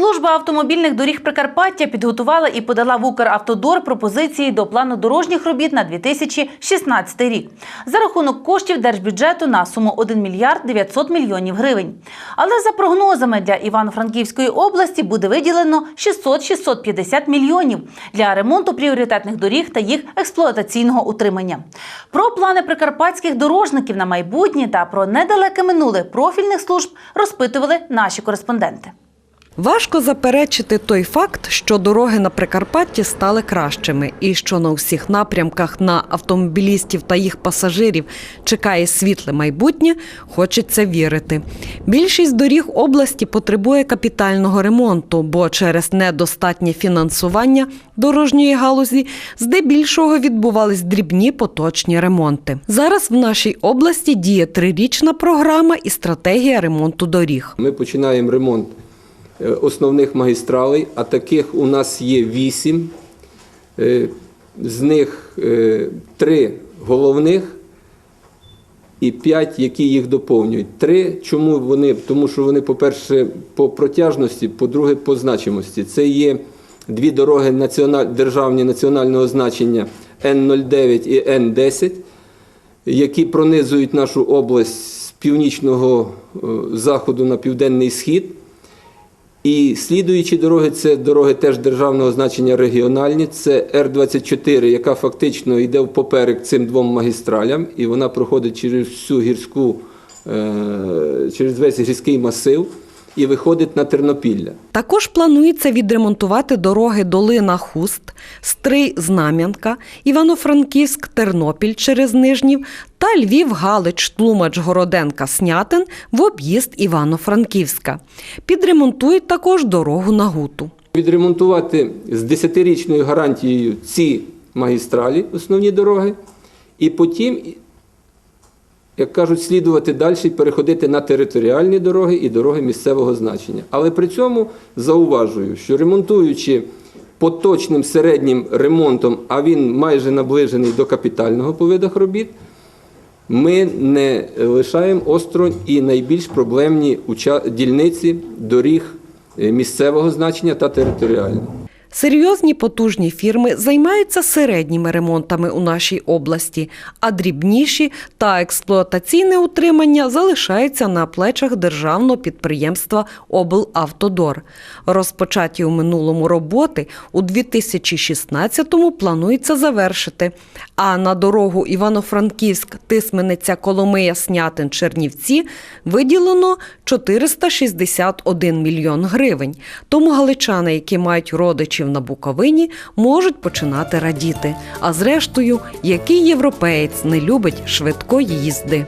Служба автомобільних доріг Прикарпаття підготувала і подала в Укравтодор пропозиції до плану дорожніх робіт на 2016 рік за рахунок коштів держбюджету на суму 1 мільярд 900 мільйонів гривень. Але за прогнозами для Івано-Франківської області буде виділено 600-650 мільйонів для ремонту пріоритетних доріг та їх експлуатаційного утримання. Про плани прикарпатських дорожників на майбутнє та про недалеке минуле профільних служб розпитували наші кореспонденти. Важко заперечити той факт, що дороги на Прикарпатті стали кращими, і що на всіх напрямках на автомобілістів та їх пасажирів чекає світле майбутнє, хочеться вірити. Більшість доріг області потребує капітального ремонту, бо через недостатнє фінансування дорожньої галузі здебільшого відбувались дрібні поточні ремонти. Зараз в нашій області діє трирічна програма і стратегія ремонту доріг. Ми починаємо ремонт основних магістралей, а таких у нас є вісім. Е, З них е, три головних і п'ять, які їх доповнюють. Три, чому вони? Тому що вони, по-перше, по протяжності, по-друге, по значимості. Це є дві дороги національ... державні національного значення Н-09 і Н-10 які пронизують нашу область з північного е, заходу на південний схід. І слідуючі дороги це дороги теж державного значення регіональні. Це Р-24, яка фактично йде поперек цим двом магістралям, і вона проходить через всю гірську, е, через весь гірський масив і виходить на Тернопілля. Також планується відремонтувати дороги Долина Хуст, Стрий Знам'янка, Івано-Франківськ, Тернопіль через Нижнів та Львів, Галич, Тлумач, Городенка, Снятин в об'їзд Івано-Франківська. Підремонтують також дорогу на Гуту. Відремонтувати з 10-річною гарантією ці магістралі, основні дороги, і потім, як кажуть, слідувати далі і переходити на територіальні дороги і дороги місцевого значення. Але при цьому зауважую, що ремонтуючи поточним середнім ремонтом, а він майже наближений до капітального по видах робіт, ми не лишаємо осторонь і найбільш проблемні дільниці доріг е, місцевого значення та територіального. Серйозні потужні фірми займаються середніми ремонтами у нашій області, а дрібніші та експлуатаційне утримання залишаються на плечах державного підприємства Облавтодор. Розпочаті у минулому роботи у 2016-му планується завершити. А на дорогу Івано-Франківськ, Тисмениця, Коломия, Снятин, Чернівці виділено 461 мільйон гривень. Тому галичани, які мають родичів на Буковині, можуть починати радіти. А зрештою, який європеєць не любить швидкої їзди?